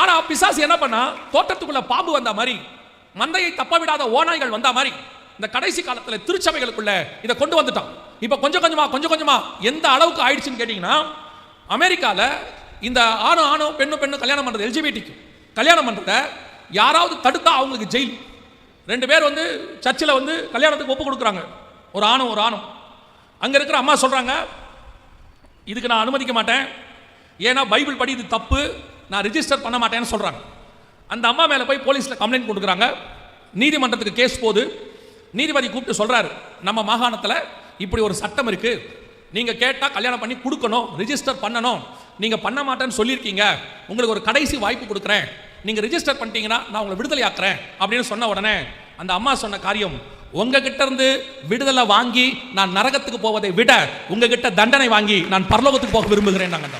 ஆனா பிசாசு என்ன பண்ணா? தோட்டத்துக்குள்ள பாம்பு வந்த மாதிரி மந்தையை தப்ப விடாத ஓநாய்கள் வந்த மாதிரி இந்த கடைசி காலத்துல திருச்சபைகளுக்குள்ள இதை கொண்டு வந்துட்டான். இப்போ கொஞ்சம் கொஞ்சமா கொஞ்சம் கொஞ்சமா எந்த அளவுக்கு ஆயிடுச்சுன்னு கேட்டீங்கன்னா அமெரிக்காவில் இந்த ஆணும் ஆணும் பெண்ணும் பெண்ணும் கல்யாணம் பண்ணுறது எல்ஜிபிடிக்கு கல்யாணம் பண்ணுறதை யாராவது தடுத்தா அவங்களுக்கு ஜெயில். ரெண்டு பேர் வந்து சர்ச்சில் வந்து கல்யாணத்துக்கு ஒப்பு கொடுக்குறாங்க. ஒரு ஆணும் ஒரு ஆணும். அங்கே இருக்கிற அம்மா சொல்கிறாங்க இதுக்கு நான் அனுமதிக்க மாட்டேன். ஏன்னா பைபிள் படி இது தப்பு. நான் ரிஜிஸ்டர் பண்ண மாட்டேன்னு சொல்கிறாங்க அந்த அம்மா மேலே போய் போலீஸில் கம்ப்ளைண்ட் கொடுக்குறாங்க. நீதிமன்றத்துக்கு கேஸ் போது நீதிபதி கூப்பிட்டு சொல்கிறாரு நம்ம மாகாணத்தில் இப்படி ஒரு சட்டம் இருக்குது நீங்கள் கேட்டால் கல்யாணம் பண்ணி கொடுக்கணும் ரிஜிஸ்டர் பண்ணணும். நீங்கள் பண்ண மாட்டேன்னு சொல்லியிருக்கீங்க. உங்களுக்கு ஒரு கடைசி வாய்ப்பு கொடுக்குறேன். நீங்கள் ரிஜிஸ்டர் பண்ணிட்டீங்கன்னா நான் உங்களை விடுதலை ஆக்குறேன் அப்படின்னு சொன்ன உடனே அந்த அம்மா சொன்ன காரியம் உங்ககிட்ட இருந்து விடுதலை வாங்கி நான் நரகத்துக்கு போவதை விட உங்ககிட்ட தண்டனை வாங்கி நான் பரலோகத்துக்கு போக விரும்புகிறேன் நாங்கள்